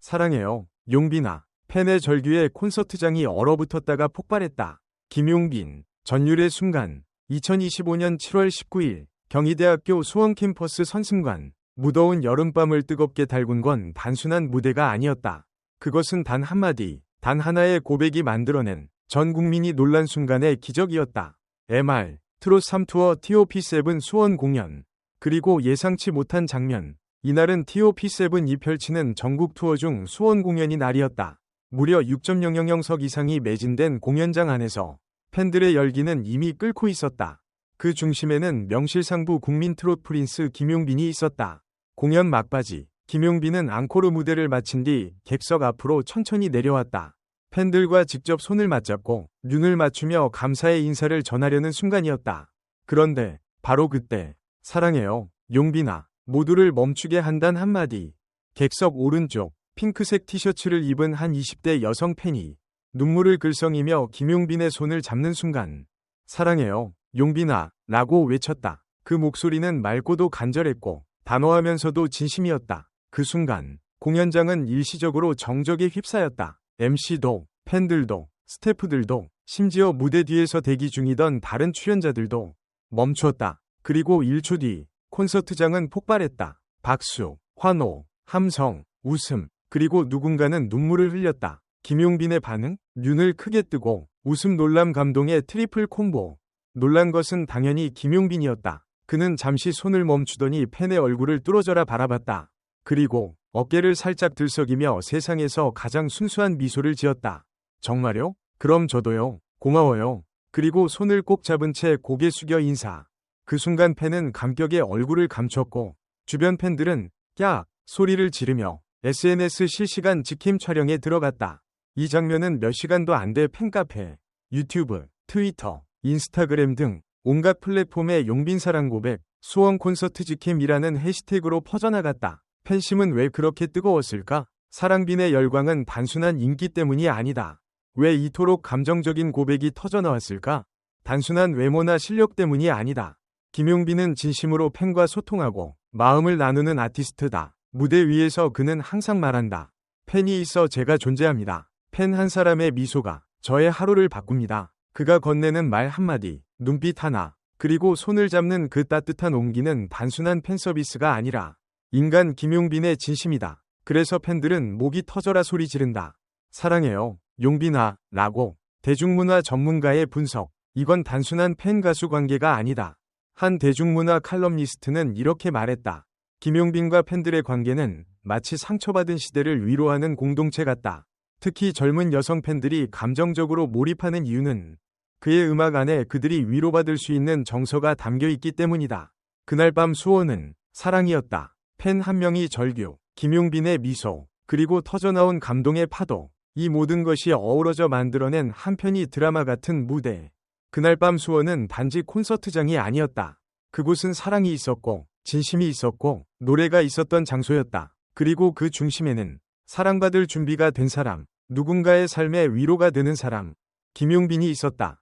사랑해요. 용빈아. 팬의 절규에 콘서트장이 얼어붙었다가 폭발했다. 김용빈. 전율의 순간. 2025년 7월 19일 경희대학교 수원 캠퍼스 선승관. 무더운 여름밤을 뜨겁게 달군 건 단순한 무대가 아니었다. 그것은 단 한마디, 단 하나의 고백이 만들어낸 전 국민이 놀란 순간의 기적이었다. MR, 트롯 3투어 TOP7 수원 공연. 그리고 예상치 못한 장면. 이날은 TOP7이 펼치는 전국 투어 중 수원 공연이 날이었다. 무려 6.000석 이상이 매진된 공연장 안에서 팬들의 열기는 이미 끓고 있었다. 그 중심에는 명실상부 국민 트롯 프린스 김용빈이 있었다. 공연 막바지, 김용빈은 앙코르 무대를 마친 뒤 객석 앞으로 천천히 내려왔다. 팬들과 직접 손을 맞잡고 눈을 맞추며 감사의 인사를 전하려는 순간이었다. 그런데 바로 그때 사랑해요, 용빈아. 모두를 멈추게 한단 한마디. 객석 오른쪽 핑크색 티셔츠를 입은 한 20대 여성 팬이 눈물을 글썽이며 김용빈의 손을 잡는 순간 사랑해요, 용빈아 라고 외쳤다. 그 목소리는 맑고도 간절했고 단호하면서도 진심이었다. 그 순간 공연장은 일시적으로 정적에 휩싸였다. MC도 팬들도 스태프들도 심지어 무대 뒤에서 대기 중이던 다른 출연자들도 멈추었다. 그리고 1초 뒤 콘서트장은 폭발했다. 박수, 환호, 함성, 웃음, 그리고 누군가는 눈물을 흘렸다. 김용빈의 반응? 눈을 크게 뜨고 웃음 놀람 감동의 트리플 콤보. 놀란 것은 당연히 김용빈이었다. 그는 잠시 손을 멈추더니 팬의 얼굴을 뚫어져라 바라봤다. 그리고 어깨를 살짝 들썩이며 세상에서 가장 순수한 미소를 지었다. 정말요? 그럼 저도요. 고마워요. 그리고 손을 꼭 잡은 채 고개 숙여 인사. 그 순간 팬은 감격에 얼굴을 감췄고 주변 팬들은 야 소리를 지르며 SNS 실시간 직캠 촬영에 들어갔다. 이 장면은 몇 시간도 안 돼 팬카페, 유튜브, 트위터, 인스타그램 등 온갖 플랫폼의 용빈 사랑 고백, 수원 콘서트 직캠이라는 해시태그로 퍼져나갔다. 팬심은 왜 그렇게 뜨거웠을까? 사랑빈의 열광은 단순한 인기 때문이 아니다. 왜 이토록 감정적인 고백이 터져 나왔을까? 단순한 외모나 실력 때문이 아니다. 김용빈은 진심으로 팬과 소통하고 마음을 나누는 아티스트다. 무대 위에서 그는 항상 말한다. 팬이 있어 제가 존재합니다. 팬 한 사람의 미소가 저의 하루를 바꿉니다. 그가 건네는 말 한마디, 눈빛 하나, 그리고 손을 잡는 그 따뜻한 온기는 단순한 팬 서비스가 아니라 인간 김용빈의 진심이다. 그래서 팬들은 목이 터져라 소리 지른다. 사랑해요, 용빈아, 라고. 대중문화 전문가의 분석. 이건 단순한 팬 가수 관계가 아니다. 한 대중문화 칼럼니스트는 이렇게 말했다. 김용빈과 팬들의 관계는 마치 상처받은 시대를 위로하는 공동체 같다. 특히 젊은 여성 팬들이 감정적으로 몰입하는 이유는 그의 음악 안에 그들이 위로받을 수 있는 정서가 담겨 있기 때문이다. 그날 밤 수호는 사랑이었다. 팬 한 명이 절규, 김용빈의 미소, 그리고 터져나온 감동의 파도. 이 모든 것이 어우러져 만들어낸 한편이 드라마 같은 무대. 그날 밤 수원은 단지 콘서트장이 아니었다. 그곳은 사랑이 있었고, 진심이 있었고, 노래가 있었던 장소였다. 그리고 그 중심에는 사랑받을 준비가 된 사람, 누군가의 삶에 위로가 되는 사람, 김용빈이 있었다.